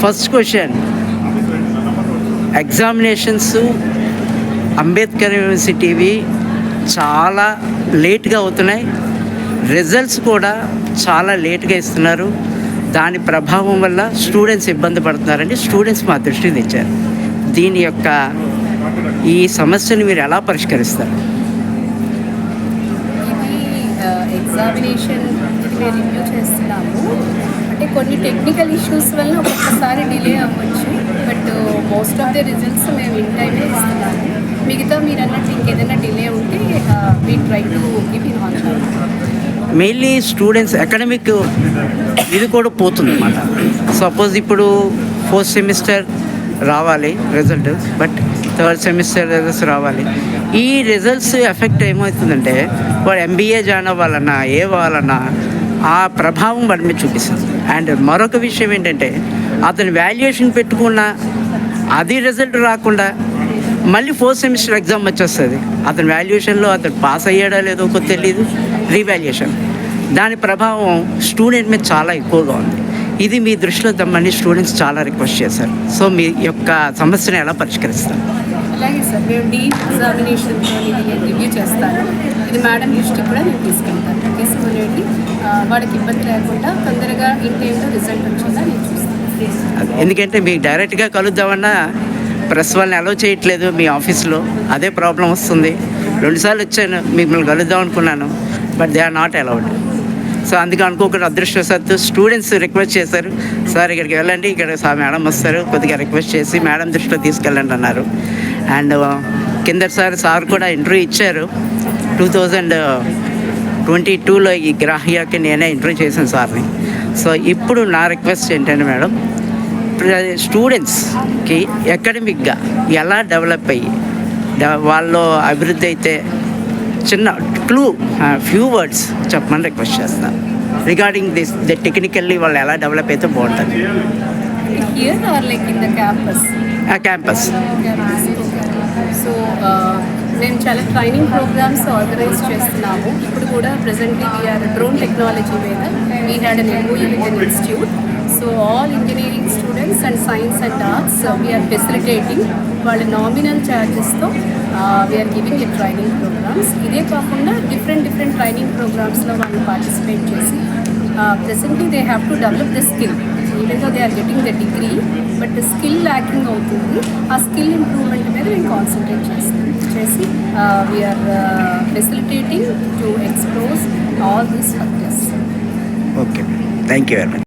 First question examinations Ambedkar యూనివర్సిటీవి చాలా లేట్గా అవుతున్నాయి. రిజల్ట్స్ కూడా చాలా లేట్గా ఇస్తున్నారు. దాని ప్రభావం వల్ల స్టూడెంట్స్ ఇబ్బంది పడుతున్నారని స్టూడెంట్స్ మా దృష్టి తెచ్చారు. దీని యొక్క ఈ సమస్యను మీరు ఎలా పరిష్కరిస్తారు? ఎగ్జామినేషన్ రివ్యూ చేస్తున్నాము. కొన్ని టెక్నికల్ ఇష్యూస్ వల్ల ఒక్కొక్కసారి డిలే అవ్వచ్చు but most of the results మేము ఇన్ టైమే ఇస్తున్నాము. మిగతా మీరు అన్నట్టు ఇంకేదైనా డిలే ఉంటే we try to give in on mainly students academic ఇది కూడా పోతుంది అన్నమాట సపోజ్ ఇప్పుడు ఫోర్త్ సెమిస్టర్ రావాలి result but third semester results రావాలి. ఈ రిజల్ట్స్ ఎఫెక్ట్ ఏమవుతుందంటే వాడు ఎంబీఏ జాయిన్ అవ్వాలన్నా ఏ అవ్వాలన్నా ఆ ప్రభావం వాడి మీద చూపిస్తుంది అండ్ మరొక విషయం ఏంటంటే అతను వాల్యుయేషన్ పెట్టుకున్న అది రిజల్ట్ రాకుండా మళ్ళీ ఫోర్త్ సెమిస్టర్ ఎగ్జామ్ వచ్చేస్తుంది. అతని వాల్యుయేషన్లో అతను పాస్ అయ్యాడా లేదో ఒక తెలియదు రీవాల్యుయేషన్ దాని ప్రభావం స్టూడెంట్ మీద చాలా ఎక్కువగా ఉంది. ఇది మీ దృష్టిలో దమ్మని స్టూడెంట్స్ చాలా రిక్వెస్ట్ చేశారు. సో మీ యొక్క సమస్యను ఎలా పరిష్కరిస్తారు? అలాగే సార్ మేము డీ ఎగ్జామినేషన్తో రివ్యూ చేస్తాను. ఇది మేడం దృష్టికి కూడా నేను తీసుకెళ్తాను. తీసుకొని వాడికి ఇబ్బంది లేకుండా తొందరగా ఇన్ టైంలో రిజల్ట్ వచ్చిందా నేను చూస్తాను. ఎందుకంటే మీకు డైరెక్ట్గా కలుద్దామన్నా ప్రెస్ వాళ్ళని అలౌ చేయట్లేదు మీ ఆఫీస్లో. అదే ప్రాబ్లం వస్తుంది. రెండుసార్లు వచ్చాను మిమ్మల్ని కలుద్దాం అనుకున్నాను but they are not allowed. So అందుకే అనుకోకుండా అదృష్టవశాత్తు స్టూడెంట్స్ రిక్వెస్ట్ చేశారు. సార్ ఇక్కడికి వెళ్ళండి ఇక్కడ మేడం వస్తారు కొద్దిగా రిక్వెస్ట్ చేసి మేడం దృష్టిలో తీసుకెళ్ళండి అన్నారు. అండ్ కిందసారి సార్ కూడా ఇంటర్వ్యూ ఇచ్చారు. టూ థౌజండ్ ట్వంటీ టూలో ఈ గ్రాహ్యాకి నేనే ఇంటర్వ్యూ చేశాను సార్ని. సో ఇప్పుడు నా రిక్వెస్ట్ ఏంటంటే మేడం స్టూడెంట్స్కి అకాడమిక్గా ఎలా డెవలప్ అయ్యి వాళ్ళు అభివృద్ధి అయితే చిన్న క్లూ ఫ్యూ వర్డ్స్ చెప్పమని రిక్వెస్ట్ చేస్తాను రిగార్డింగ్ దిస్ ద టెక్నికల్లీ వాళ్ళు ఎలా డెవలప్ అయితే బాగుంటుంది. క్యాంపస్ చాలా ట్రైనింగ్ ప్రోగ్రామ్స్ ఆర్గనైజ్ చేస్తున్నాము. ఇప్పుడు కూడా presently we are drone technology మీద we had an MOU with an institute so all engineering students and science and arts we are facilitating వాళ్ళ నామినల్ ఛార్జెస్తో వీఆర్ గివింగ్ ఈ ట్రైనింగ్ ప్రోగ్రామ్స్ ఇదే కాకుండా different different training ప్రోగ్రామ్స్లో వాళ్ళు participate చేసి presently they have to develop the skill even though they are getting the degree but skill lacking అవుతుంది. ఆ స్కిల్ ఇంప్రూవ్మెంట్ మీద మేము కాన్సన్ట్రేట్ చేస్తాం చేసి we are facilitating to explore all these factors okay thank you very much